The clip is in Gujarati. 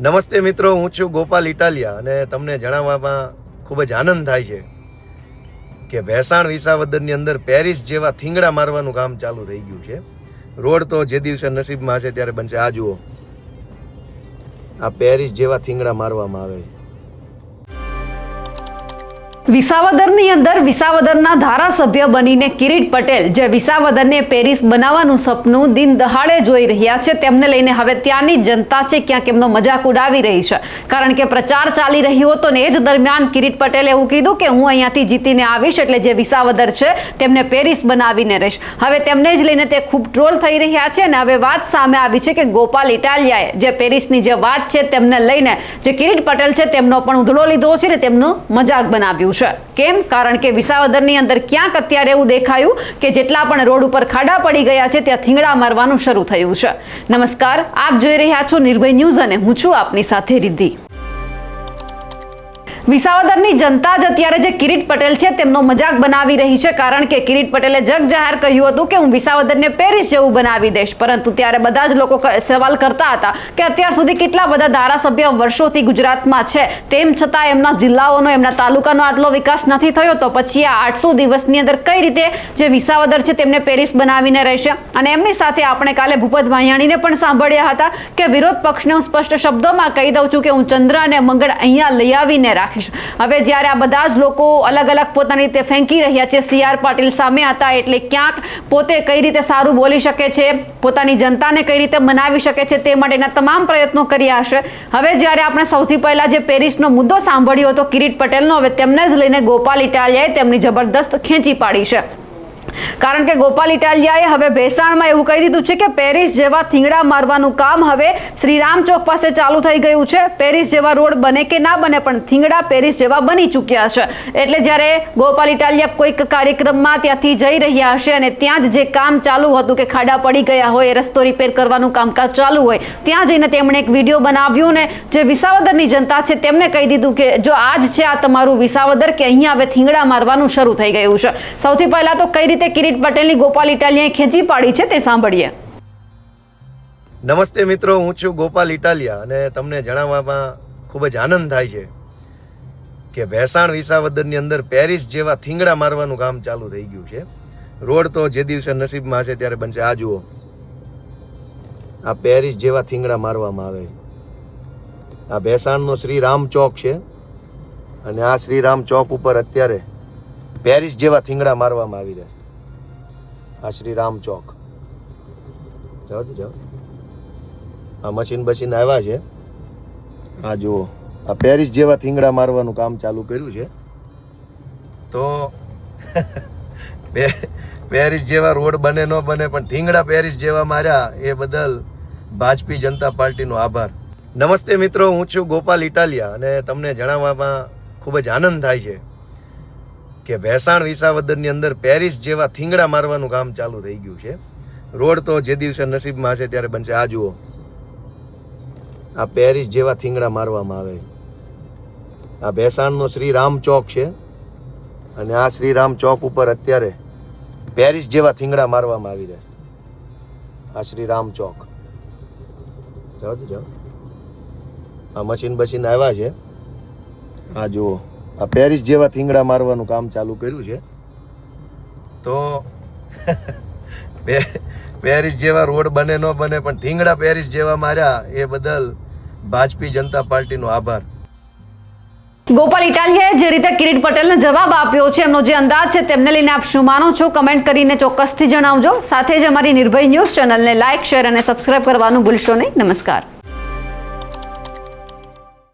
નમસ્તે મિત્રો, હું છું ગોપાલ ઇટાલિયા અને તમને જણાવવામાં ખૂબ જ આનંદ થાય છે કે ભેસાણ વિસાવદરની અંદર પેરિસ જેવા થીંગડા મારવાનું કામ ચાલુ થઈ ગયું છે. રોડ તો જે દિવસે નસીબમાં હશે ત્યારે બનશે. આ જુઓ. આ પેરિસ જેવા થીંગડા મારવામાં આવે છે. વિસાવદરની અંદર વિસાવદરના ધારાસભ્ય બનીને કિરીટ પટેલ, જે વિસાવદરને પેરિસ બનાવવાનું સપનું દિન દહાડે જોઈ રહ્યા છે, તેમને લઈને હવે ત્યાંની જનતા છે, ક્યાંક એમનો મજાક ઉડાવી રહી છે. કારણ કે પ્રચાર ચાલી રહ્યો હતો ને એ જ દરમિયાન કિરીટ પટેલે એવું કીધું કે હું અહીંયાથી જીતીને આવીશ એટલે જે વિસાવદર છે, તેમને પેરિસ બનાવીને રહીશ. હવે તેમને જ લઈને તે ખૂબ ટ્રોલ થઈ રહ્યા છે અને હવે વાત સામે આવી છે કે ગોપાલ ઇટાલિયાએ જે પેરિસની જે વાત છે, તેમને લઈને જે કિરીટ પટેલ છે, તેમનો પણ ઉધડો લીધો છે ને તેમનું મજાક બનાવ્યું છે. કેમ? કારણ કે વિસાવદરની અંદર ક્યાંક અત્યારે એવું દેખાયું કે જેટલા પણ રોડ ઉપર ખાડા પડી ગયા છે, ત્યાં થીંગડા મારવાનું શરૂ થયું છે. નમસ્કાર, આપ જોઈ રહ્યા છો નિર્ભય ન્યૂઝ અને હું છું આપની સાથે રિદ્ધિ. વિસાવદરની જનતા જ અત્યારે જે કિરીટ પટેલ છે, તેમનો મજાક બનાવી રહી છે, કારણ કે કિરીટ પટેલે જગ જાહેર કહ્યું હતું કે હું વિસાવદરને પેરિસ જેવું બનાવી દઈશ. પરંતુ ત્યારે બધા જ લોકો સવાલ કરતા હતા કે અત્યાર સુધી કેટલા બધા ધારાસભ્ય વર્ષોથી ગુજરાતમાં છે. તેમ છતાં એમના જિલ્લાઓનો, એમના તાલુકાનો આટલો વિકાસ નથી થયો, તો પછી આ આઠસો દિવસની અંદર કઈ રીતે જે વિસાવદર છે, તેમને પેરિસ બનાવીને રહેશે? અને એમની સાથે આપણે કાલે ભૂપત ભાયાણીને પણ સાંભળ્યા હતા કે વિરોધ પક્ષને હું સ્પષ્ટ શબ્દોમાં કહી દઉં છું કે હું ચંદ્ર અને મંગળ અહીંયા લઈ આવીને રાખીશ. હવે જ્યારે આ બધા જ લોકો અલગ અલગ પોતાની રીતે ફેંકી રહ્યા છે, સી આર પાટીલ સામે હતા એટલે ક્યાંક પોતે કઈ રીતે સારું બોલી શકે છે, પોતાની જનતાને કઈ રીતે મનાવી શકે છે તે માટેના તમામ પ્રયત્નો કર્યા હશે. હવે જ્યારે આપણે સૌથી પહેલા જે પેરિસનો મુદ્દો સાંભળ્યો હતો, કિરીટ પટેલનો, હવે તેમને જ લઈને ગોપાલ ઇટાલિયાએ તેમની જબરદસ્ત ખેંચી પાડી છે. કારણ કે ગોપાલ ઇટાલિયાએ હવે ભેસાણમાં એવું કહી દીધું છે કે પેરિસ જેવા થીંગડા મારવાનું કામ હવે શ્રીરામ ચોક પાસે ચાલુ થઈ ગયું છે. પેરિસ જેવા રોડ બને કે ના બને પણ થીંગડા પેરિસ જેવા બની ચૂક્યા છે. એટલે જ્યારે ગોપાલ ઇટાલિયા કોઈક કાર્યક્રમમાં ત્યાંથી જઈ રહ્યા હશે અને ત્યાં જ જે કામ ચાલુ હતું કે ખાડા પડી ગયા હોય રસ્તો રિપેર કરવાનું કામકાજ ચાલુ હોય, ત્યાં જઈને તેમણે એક વીડિયો બનાવ્યો ને જે વિસાવદરની જનતા છે તેમને કહી દીધું કે જો આજ છે આ તમારું વિસાવદર કે અહીંયા હવે થીંગડા મારવાનું શરૂ થઈ ગયું છે. સૌથી પહેલા તો કઈ રીતે કિરીટ પટેલની ગોપાલ ઇટાલિયાએ ખેંચી પાડી છે, તે સાંભળીએ. નમસ્તે મિત્રો, હું છું ગોપાલ ઇટાલિયા અને તમને જણાવવામાં ખૂબ જ આનંદ થાય છે કે ભેસાણ વિસાવદરની અંદર પેરિસ જેવા થીંગડા મારવાનું કામ ચાલુ થઈ ગયું છે. રોડ તો જે દિવસે નસીબમાં હશે ત્યારે બનશે. આ જુઓ. આ પેરિસ જેવા થીંગડા મારવામાં આવે. આ ભેસાણનો શ્રી રામ ચોક છે અને આ શ્રી રામ ચોક ઉપર અત્યારે પેરિસ જેવા થીંગડા મારવામાં આવી રહ્યા છે. આ શ્રી રામ ચોક. જાઓ તો જાઓ. આ મશીન બશીન આવ્યા છે. આ જુઓ. આ પેરિસ જેવા થીંગડા મારવાનું કામ ચાલુ કર્યું છે. તો પેરિસ જેવા રોડ બને ન બને, પણ થીંગડા પેરિસ જેવા માર્યા, એ બદલ ભાજપી જનતા પાર્ટીનો આભાર. નમસ્તે મિત્રો, હું છું ગોપાલ ઇટાલિયા, અને તમને જણાવવામાં ખૂબ જ આનંદ થાય છે. કે ભેસાણ વિસાવદરની અંદર પેરિસ જેવા થીંગડા મારવાનું કામ ચાલુ થઈ ગયું છે. રોડ તો જે દિવસે નસીબમાં હશે ત્યારે બનશે. આ જુઓ. આ પેરિસ જેવા થીંગડા મારવામાં આવે આ ભેસાણનો શ્રી રામ ચોક છે. અને આ શ્રી રામ ચોક ઉપર અત્યારે પેરિસ જેવા થીંગડા મારવામાં આવી રહ્યા આ શ્રી રામ ચોક. જાઓ જાઓ. આ મશીન બશીન આવ્યા છે. આ જુઓ. આ પેરિસ જેવા થીંગડા મારવાનું કામ ચાલુ કર્યું છે. તો પેરિસ જેવા રોડ બને ન બને, પણ થીંગડા પેરિસ જેવા માર્યા, એ બદલ ભાજપી જનતા પાર્ટીનો આભાર. ગોપાલ ઇટાલિયાએ જે રીતે કિરીટ પટેલને જવાબ આપ્યો છે, એમનો જે અંદાજ છે, તેમને લઈને આપ શું માનો છો? કમેન્ટ કરીને ચોક્કસથી જણાવજો. સાથે જ અમારી નિર્ભય ન્યૂઝ ચેનલને લાઇક શેર અને સબસ્ક્રાઇબ કરવાનું ભૂલશો નહીં. નમસ્કાર.